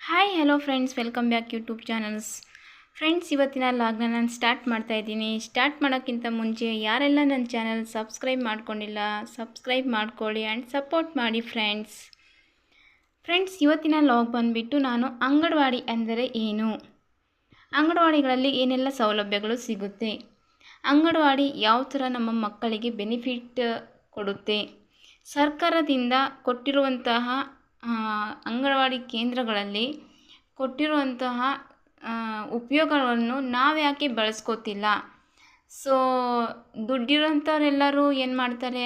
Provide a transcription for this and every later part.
Hi hello friends welcome back YouTube channels friends ಇವತ್ತಿನ ಲಾಗ್ನ ನಾನು ಸ್ಟಾರ್ಟ್ ಮಾಡ್ತಾ ಇದ್ದೀನಿ. ಸ್ಟಾರ್ಟ್ ಮಾಡೋಕ್ಕಿಂತ ಮುಂಚೆ ಯಾರೆಲ್ಲ ನನ್ನ ಚಾನಲ್ ಸಬ್ಸ್ಕ್ರೈಬ್ ಮಾಡ್ಕೊಂಡಿಲ್ಲ ಸಬ್ಸ್ಕ್ರೈಬ್ ಮಾಡ್ಕೊಳ್ಳಿ ಆ್ಯಂಡ್ ಸಪೋರ್ಟ್ ಮಾಡಿ ಫ್ರೆಂಡ್ಸ್ ಫ್ರೆಂಡ್ಸ್ ಇವತ್ತಿನ ಲಾಗ್ ಬಂದುಬಿಟ್ಟು ನಾನು ಅಂಗನವಾಡಿ ಅಂದರೆ ಏನು? ಅಂಗನವಾಡಿಗಳಲ್ಲಿ ಏನೆಲ್ಲ ಸೌಲಭ್ಯಗಳು ಸಿಗುತ್ತೆ? ಅಂಗನವಾಡಿ ಯಾವ ಥರ ನಮ್ಮ ಮಕ್ಕಳಿಗೆ ಬೆನಿಫಿಟ್ ಕೊಡುತ್ತೆ? ಸರ್ಕಾರದಿಂದ ಕೊಟ್ಟಿರುವಂತಹ ಅಂಗನವಾಡಿ ಕೇಂದ್ರಗಳಲ್ಲಿ ಕೊಟ್ಟಿರುವಂತಹ ಉಪಯೋಗವನ್ನು ನಾವ್ಯಾಕೆ ಬಳಸ್ಕೋತಿಲ್ಲ? ಸೊ ದುಡ್ಡಿರೋಂಥವ್ರೆಲ್ಲರೂ ಏನು ಮಾಡ್ತಾರೆ?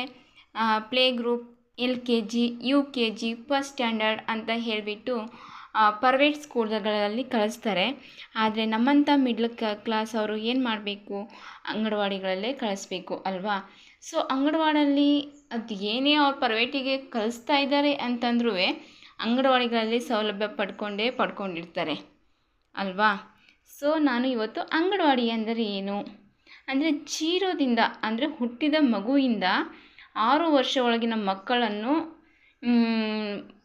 Play group L K G U K G first standard ಅಂತ ಹೇಳಿಬಿಟ್ಟು ಪ್ರೈವೇಟ್ ಸ್ಕೂಲ್ಗಳಲ್ಲಿ ಕಳಿಸ್ತಾರೆ. ಆದರೆ ನಮ್ಮಂಥ ಮಿಡ್ಲ್ ಕ್ಲಾಸ್ ಅವರು ಏನು ಮಾಡಬೇಕು? ಅಂಗನವಾಡಿಗಳಲ್ಲೇ ಕಳಿಸ್ಬೇಕು, ಅಲ್ವಾ? ಸೊ ಅಂಗನವಾಡಲ್ಲಿ ಅದು ಏನೇ ಅವ್ರು ಪ್ರೈವೇಟಿಗೆ ಕಲಿಸ್ತಾ ಇದ್ದಾರೆ ಅಂತಂದ್ರೂ ಅಂಗನವಾಡಿಗಳಲ್ಲಿ ಸೌಲಭ್ಯ ಪಡ್ಕೊಂಡೇ ಪಡ್ಕೊಂಡಿರ್ತಾರೆ. ಅಲ್ವಾ? ಸೊ ನಾನು ಇವತ್ತು ಅಂಗನವಾಡಿ ಅಂದರೆ ಏನು? ಅಂದರೆ ಚೀರೋದಿಂದ, ಅಂದರೆ ಹುಟ್ಟಿದ ಮಗುವಿಂದ ಆರು ವರ್ಷ ಒಳಗಿನ ಮಕ್ಕಳನ್ನು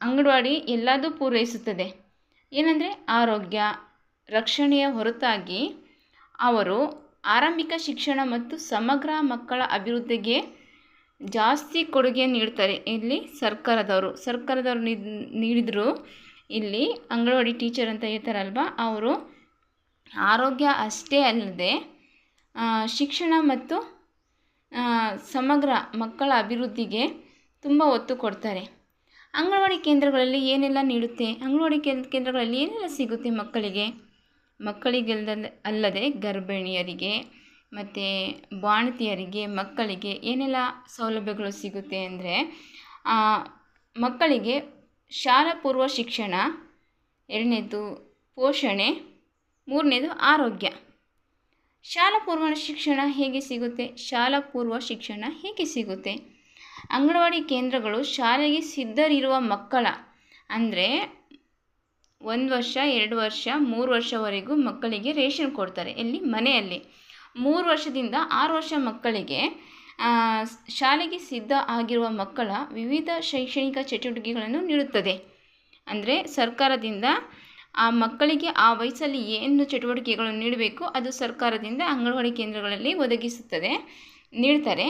ಅಂಗನವಾಡಿ ಎಲ್ಲದೂ ಪೂರೈಸುತ್ತದೆ. ಏನಂದರೆ ಆರೋಗ್ಯ, ರಕ್ಷಣೆಯ ಹೊರತಾಗಿ ಅವರು ಆರಂಭಿಕ ಶಿಕ್ಷಣ ಮತ್ತು ಸಮಗ್ರ ಮಕ್ಕಳ ಅಭಿವೃದ್ಧಿಗೆ ಜಾಸ್ತಿ ಕೊಡುಗೆ ನೀಡ್ತಾರೆ ಇಲ್ಲಿ ಸರ್ಕಾರದವರು. ಸರ್ಕಾರದವರು ನೀಡಿದ್ರು ಇಲ್ಲಿ ಅಂಗನವಾಡಿ ಟೀಚರ್ ಅಂತ ಹೇಳ್ತಾರಲ್ವ? ಅವರು ಆರೋಗ್ಯ ಅಷ್ಟೇ ಅಲ್ಲದೆ ಶಿಕ್ಷಣ ಮತ್ತು ಸಮಗ್ರ ಮಕ್ಕಳ ಅಭಿವೃದ್ಧಿಗೆ ತುಂಬ ಒತ್ತು ಕೊಡ್ತಾರೆ. ಅಂಗನವಾಡಿ ಕೇಂದ್ರಗಳಲ್ಲಿ ಏನೆಲ್ಲ ನೀಡುತ್ತೆ? ಅಂಗನವಾಡಿ ಕೇಂದ್ರ ಕೇಂದ್ರಗಳಲ್ಲಿ ಏನೆಲ್ಲ ಸಿಗುತ್ತೆ ಮಕ್ಕಳಿಗೆ? ಮಕ್ಕಳಿಗೆಲ್ದಲ್ಲ ಅಲ್ಲದೆ ಗರ್ಭಿಣಿಯರಿಗೆ ಮತ್ತು ಬಾಣತಿಯರಿಗೆ, ಮಕ್ಕಳಿಗೆ ಏನೆಲ್ಲ ಸೌಲಭ್ಯಗಳು ಸಿಗುತ್ತೆ ಅಂದರೆ ಮಕ್ಕಳಿಗೆ ಶಾಲಾ ಪೂರ್ವ ಶಿಕ್ಷಣ, ಎರಡನೇದು ಪೋಷಣೆ, ಮೂರನೇದು ಆರೋಗ್ಯ. ಶಾಲಾ ಪೂರ್ವ ಶಿಕ್ಷಣ ಹೇಗೆ ಸಿಗುತ್ತೆ? ಶಾಲಾ ಪೂರ್ವ ಶಿಕ್ಷಣ ಹೇಗೆ ಸಿಗುತ್ತೆ? ಅಂಗನವಾಡಿ ಕೇಂದ್ರಗಳು ಶಾಲೆಗೆ ಸಿದ್ಧರಿರುವ ಮಕ್ಕಳ ಅಂದರೆ ಒಂದು ವರ್ಷ, ಎರಡು ವರ್ಷ, ಮೂರು ವರ್ಷವರೆಗೂ ಮಕ್ಕಳಿಗೆ ರೇಷನ್ ಕೊಡ್ತಾರೆ ಎಲ್ಲಿ ಮನೆಯಲ್ಲಿ. ಮೂರು ವರ್ಷದಿಂದ ಆರು ವರ್ಷ ಮಕ್ಕಳಿಗೆ ಶಾಲೆಗೆ ಸಿದ್ಧ ಆಗಿರುವ ಮಕ್ಕಳ ವಿವಿಧ ಶೈಕ್ಷಣಿಕ ಚಟುವಟಿಕೆಗಳನ್ನು ನೀಡುತ್ತದೆ. ಅಂದರೆ ಸರ್ಕಾರದಿಂದ ಆ ಮಕ್ಕಳಿಗೆ ಆ ವಯಸ್ಸಲ್ಲಿ ಏನು ಚಟುವಟಿಕೆಗಳನ್ನು ನೀಡಬೇಕು ಅದು ಸರ್ಕಾರದಿಂದ ಅಂಗನವಾಡಿ ಕೇಂದ್ರಗಳಲ್ಲಿ ಒದಗಿಸುತ್ತದೆ, ನೀಡ್ತಾರೆ.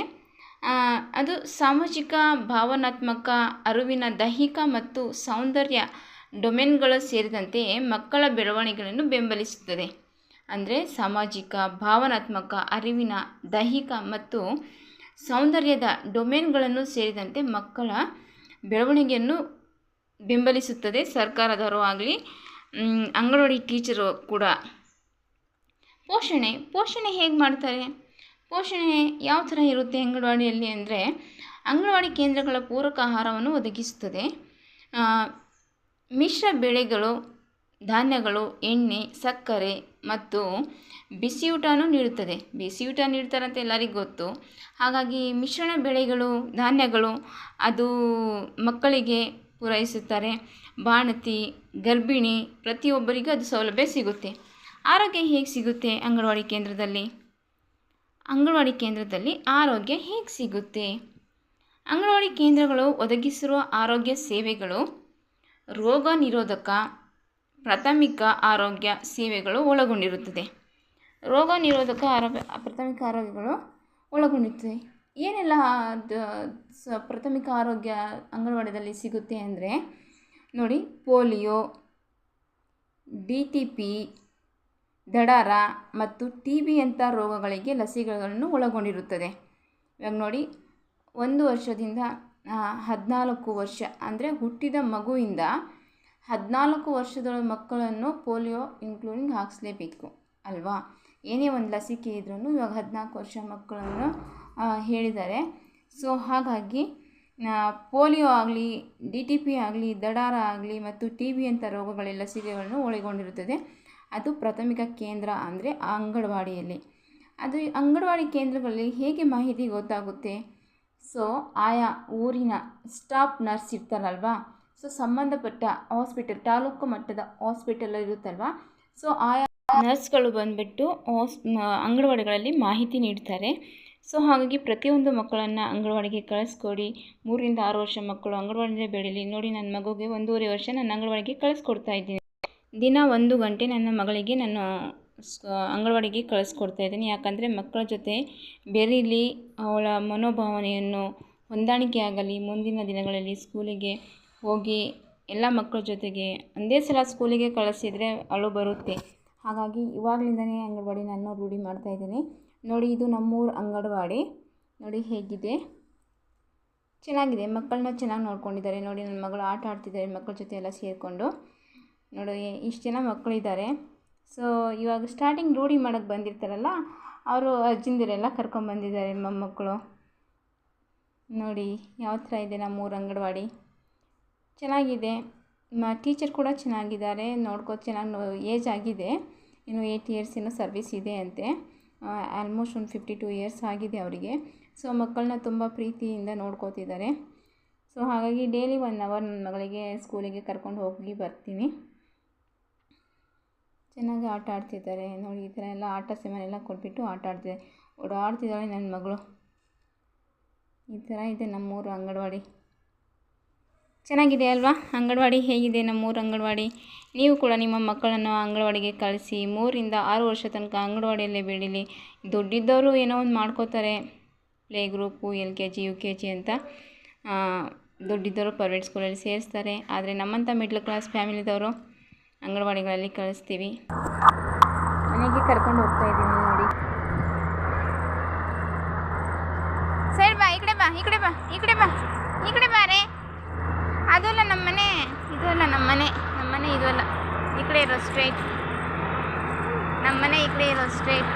ಅದು ಸಾಮಾಜಿಕ, ಭಾವನಾತ್ಮಕ, ಅರಿವಿನ ದೈಹಿಕ ಮತ್ತು ಸೌಂದರ್ಯ ಡೊಮೇನ್ಗಳು ಸೇರಿದಂತೆ ಮಕ್ಕಳ ಬೆಳವಣಿಗೆಗಳನ್ನು ಬೆಂಬಲಿಸುತ್ತದೆ. ಅಂದರೆ ಸಾಮಾಜಿಕ, ಭಾವನಾತ್ಮಕ, ಅರಿವಿನ, ದೈಹಿಕ ಮತ್ತು ಸೌಂದರ್ಯದ ಡೊಮೇನ್ಗಳನ್ನು ಸೇರಿದಂತೆ ಮಕ್ಕಳ ಬೆಳವಣಿಗೆಯನ್ನು ಬೆಂಬಲಿಸುತ್ತದೆ. ಸರ್ಕಾರದವರು ಆಗಲಿ ಅಂಗನವಾಡಿ ಟೀಚರು ಕೂಡ. ಪೋಷಣೆ ಪೋಷಣೆ ಹೇಗೆ ಮಾಡ್ತಾರೆ? ಪೋಷಣೆ ಯಾವ ಥರ ಇರುತ್ತೆ ಅಂಗನವಾಡಿಯಲ್ಲಿ ಅಂದರೆ, ಅಂಗನವಾಡಿ ಕೇಂದ್ರಗಳ ಪೂರಕ ಆಹಾರವನ್ನು ಒದಗಿಸುತ್ತದೆ. ಮಿಶ್ರ ಬೆಳೆಗಳು, ಧಾನ್ಯಗಳು, ಎಣ್ಣೆ, ಸಕ್ಕರೆ ಮತ್ತು ಬಿಸಿಯೂಟನೂ ನೀಡುತ್ತದೆ. ಬಿಸಿಯೂಟ ನೀಡ್ತಾರಂತ ಎಲ್ಲರಿಗೂ ಗೊತ್ತು. ಹಾಗಾಗಿ ಮಿಶ್ರಣ ಬೆಳೆಗಳು, ಧಾನ್ಯಗಳು ಅದು ಮಕ್ಕಳಿಗೆ ಪೂರೈಸುತ್ತಾರೆ. ಬಾಣತಿ, ಗರ್ಭಿಣಿ ಪ್ರತಿಯೊಬ್ಬರಿಗೂ ಅದು ಸೌಲಭ್ಯ ಸಿಗುತ್ತೆ. ಆರೋಗ್ಯ ಹೇಗೆ ಸಿಗುತ್ತೆ ಅಂಗನವಾಡಿ ಕೇಂದ್ರದಲ್ಲಿ? ಅಂಗನವಾಡಿ ಕೇಂದ್ರದಲ್ಲಿ ಆರೋಗ್ಯ ಹೇಗೆ ಸಿಗುತ್ತೆ? ಅಂಗನವಾಡಿ ಕೇಂದ್ರಗಳು ಒದಗಿಸಿರುವ ಆರೋಗ್ಯ ಸೇವೆಗಳು ರೋಗ ನಿರೋಧಕ, ಪ್ರಾಥಮಿಕ ಆರೋಗ್ಯ ಸೇವೆಗಳು ಒಳಗೊಂಡಿರುತ್ತದೆ. ರೋಗ ನಿರೋಧಕ ಆರೋಗ್ಯ, ಪ್ರಾಥಮಿಕ ಆರೋಗ್ಯಗಳು ಒಳಗೊಂಡಿರುತ್ತದೆ. ಏನೆಲ್ಲ ಪ್ರಾಥಮಿಕ ಆರೋಗ್ಯ ಅಂಗನವಾಡಿಯಲ್ಲಿ ಸಿಗುತ್ತೆ ಅಂದರೆ, ನೋಡಿ, ಪೋಲಿಯೋ, ಡಿ ಟಿ ಪಿ, ದಡಾರ ಮತ್ತು ಟಿ ಬಿ ಅಂಥ ರೋಗಗಳಿಗೆ ಲಸಿಕೆಗಳನ್ನು ಒಳಗೊಂಡಿರುತ್ತದೆ. ಇವಾಗ ನೋಡಿ, ಒಂದು ವರ್ಷದಿಂದ ಹದಿನಾಲ್ಕು ವರ್ಷ. ಅಂದರೆ ಹುಟ್ಟಿದ ಮಗುವಿಂದ ಹದಿನಾಲ್ಕು ವರ್ಷದೊಳಗೆ ಮಕ್ಕಳನ್ನು ಪೋಲಿಯೋ ಇನ್ಕ್ಲೂಡಿಂಗ್ ಹಾಕಿಸ್ಲೇಬೇಕು, ಅಲ್ವಾ? ಏನೇ ಒಂದು ಲಸಿಕೆ ಇದ್ರೂ ಇವಾಗ ಹದಿನಾಲ್ಕು ವರ್ಷ ಮಕ್ಕಳನ್ನು ಹೇಳಿದ್ದಾರೆ. ಸೊ, ಹಾಗಾಗಿ ಪೋಲಿಯೋ ಆಗಲಿ, ಡಿ ಟಿ ಪಿ ಆಗಲಿ, ದಡಾರ ಆಗಲಿ ಮತ್ತು ಟಿ ಬಿ ಅಂಥ ರೋಗಗಳ ಲಸಿಕೆಗಳನ್ನು ಒಳಗೊಂಡಿರುತ್ತದೆ. ಅದು ಪ್ರಾಥಮಿಕ ಕೇಂದ್ರ ಅಂದರೆ ಅಂಗನವಾಡಿಯಲ್ಲಿ. ಅದು ಅಂಗನವಾಡಿ ಕೇಂದ್ರಗಳಲ್ಲಿ ಹೇಗೆ ಮಾಹಿತಿ ಗೊತ್ತಾಗುತ್ತೆ? ಸೊ ಆಯಾ ಊರಿನ ಸ್ಟಾಫ್ ನರ್ಸ್ ಇರ್ತಾರಲ್ವಾ? ಸೊ ಸಂಬಂಧಪಟ್ಟ ಹಾಸ್ಪಿಟಲ್ ತಾಲೂಕು ಮಟ್ಟದ ಹಾಸ್ಪಿಟಲ್ ಇರುತ್ತಲ್ವಾ? ಸೊ ಆಯಾ ನರ್ಸ್ಗಳು ಬಂದುಬಿಟ್ಟು ಹಾಸ್ ಅಂಗನವಾಡಿಗಳಲ್ಲಿ ಮಾಹಿತಿ ನೀಡ್ತಾರೆ. ಸೊ ಹಾಗಾಗಿ ಪ್ರತಿಯೊಂದು ಮಕ್ಕಳನ್ನು ಅಂಗನವಾಡಿಗೆ ಕಳಿಸ್ಕೊಡಿ. ಮೂರರಿಂದ ಆರು ವರ್ಷ ಮಕ್ಕಳು ಅಂಗನವಾಡಿಯಿಂದ ಬೆಳೀಲಿ. ನೋಡಿ, ನನ್ನ ಮಗುಗೆ ಒಂದೂವರೆ ವರ್ಷ ನಾನು ಅಂಗನವಾಡಿಗೆ ಕಳಿಸ್ಕೊಡ್ತಾ ಇದ್ದೀನಿ. ದಿನ ಒಂದು ಗಂಟೆ ನನ್ನ ಮಗಳಿಗೆ ನಾನು ಅಂಗನವಾಡಿಗೆ ಕಳಿಸ್ಕೊಡ್ತಾ ಇದ್ದೀನಿ. ಯಾಕಂದರೆ ಮಕ್ಕಳ ಜೊತೆ ಬೆರೀಲಿ ಅವಳ ಮನೋಭಾವನೆಯನ್ನು ಹೊಂದಾಣಿಕೆ ಆಗಲಿ, ಮುಂದಿನ ದಿನಗಳಲ್ಲಿ ಸ್ಕೂಲಿಗೆ ಹೋಗಿ ಎಲ್ಲ ಮಕ್ಕಳ ಜೊತೆಗೆ ಒಂದೇ ಸಲ ಸ್ಕೂಲಿಗೆ ಕಳಿಸಿದರೆ ಅಳು ಬರುತ್ತೆ. ಹಾಗಾಗಿ ಇವಾಗಲಿಂದನೇ ಅಂಗನವಾಡಿ ನಾನು ರೂಢಿ ಮಾಡ್ತಾ ಇದ್ದೀನಿ. ನೋಡಿ, ಇದು ನಮ್ಮೂರ ಅಂಗನವಾಡಿ. ನೋಡಿ, ಹೇಗಿದೆ? ಚೆನ್ನಾಗಿದೆ. ಮಕ್ಕಳನ್ನ ಚೆನ್ನಾಗಿ ನೋಡ್ಕೊಂಡಿದ್ದಾರೆ. ನೋಡಿ, ನನ್ನ ಮಗಳು ಆಟ ಆಡ್ತಿದ್ದಾರೆ ಮಕ್ಕಳ ಜೊತೆ ಎಲ್ಲ ಸೇರಿಕೊಂಡು. ನೋಡಿ, ಇಷ್ಟು ಜನ ಮಕ್ಕಳಿದ್ದಾರೆ. ಸೊ ಇವಾಗ ಸ್ಟಾರ್ಟಿಂಗ್ ರೂಢಿ ಮಾಡೋಕ್ಕೆ ಬಂದಿರ್ತಾರಲ್ಲ, ಅವರು ಅಜ್ಜಿಂದಿರೆಲ್ಲ ಕರ್ಕೊಂಬಂದಿದ್ದಾರೆ ಮೊಮ್ಮಕ್ಕಳು. ನೋಡಿ, ಯಾವ ಥರ ಇದೆ ನಮ್ಮೂರ ಅಂಗನವಾಡಿ ಚೆನ್ನಾಗಿದೆ. ಮ ಟೀಚರ್ ಕೂಡ ಚೆನ್ನಾಗಿದ್ದಾರೆ. ನೋಡ್ಕೋ, ಚೆನ್ನಾಗಿ ಏಜ್ ಆಗಿದೆ. ಇನ್ನು ಏಯ್ಟ್ ಇಯರ್ಸ್ ಏನೋ ಸರ್ವಿಸ್ ಇದೆ ಅಂತೆ. ಆಲ್ಮೋಸ್ಟ್ ಒಂದು ಫಿಫ್ಟಿ ಟೂ ಇಯರ್ಸ್ ಆಗಿದೆ ಅವರಿಗೆ. ಸೊ ಮಕ್ಕಳನ್ನ ತುಂಬ ಪ್ರೀತಿಯಿಂದ ನೋಡ್ಕೋತಿದ್ದಾರೆ. ಸೊ ಹಾಗಾಗಿ ಡೈಲಿ ಒನ್ ಅವರ್ ನನ್ನ ಮಗಳಿಗೆ ಸ್ಕೂಲಿಗೆ ಕರ್ಕೊಂಡು ಹೋಗಿ ಬರ್ತೀನಿ. ಚೆನ್ನಾಗಿ ಆಟ ಆಡ್ತಿದ್ದಾರೆ. ನೋಡಿ, ಈ ಥರ ಎಲ್ಲ ಆಟ ಸಾಮಾನೆಲ್ಲ ಕೊಟ್ಬಿಟ್ಟು ಆಟ ಆಡ್ತಿದ್ದಾರೆ. ಓಡಾಡ್ತಿದ್ದಾಳೆ ನನ್ನ ಮಗಳು. ಈ ಥರ ಇದೆ ನಮ್ಮೂರು ಅಂಗನವಾಡಿ. ಚೆನ್ನಾಗಿದೆ ಅಲ್ವಾ? ಅಂಗನವಾಡಿ ಹೇಗಿದೆ ನಮ್ಮೂರು ಅಂಗನವಾಡಿ? ನೀವು ಕೂಡ ನಿಮ್ಮ ಮಕ್ಕಳನ್ನು ಅಂಗನವಾಡಿಗೆ ಕಳಿಸಿ. ಮೂರಿಂದ ಆರು ವರ್ಷ ತನಕ ಅಂಗನವಾಡಿಯಲ್ಲೇ ಬೆಳೀಲಿ. ದುಡ್ಡಿದ್ದವರು ಏನೋ ಒಂದು ಮಾಡ್ಕೋತಾರೆ. Play group, L K G, U K G ಅಂತ. ದುಡ್ಡಿದ್ದವರು ಪ್ರೈವೇಟ್ ಸ್ಕೂಲಲ್ಲಿ ಸೇರಿಸ್ತಾರೆ. ಆದರೆ ನಮ್ಮಂಥ ಮಿಡ್ಲ್ ಕ್ಲಾಸ್ ಫ್ಯಾಮಿಲಿದವರು ಅಂಗನವಾಡಿಗಳಲ್ಲಿ ಕಳಿಸ್ತೀವಿ. ಮನೆಗೆ ಕರ್ಕೊಂಡು ಹೋಗ್ತಾ ಇದ್ದೀನಿ ನೋಡಿ. ಸರಿ ಬಾ ಈ ಕಡೆ ಬಾ ಈ ಕಡೆ ಬಾ ಈ ಕಡೆ ಬಾ ಈ ಕಡೆ ಬಾರೆ ಅದು ಅಲ್ಲ ನಮ್ಮ ಮನೆ ಇದು ಅಲ್ಲ ನಮ್ಮ ಮನೆ ನಮ್ಮ ಮನೆ ಇದು ಅಲ್ಲ. ಈ ಕಡೆ ಇರೋ ಸ್ಟ್ರೈಟ್ ನಮ್ಮ ಮನೆ ಈ ಕಡೆ ಇರೋ ಸ್ಟ್ರೈಟ್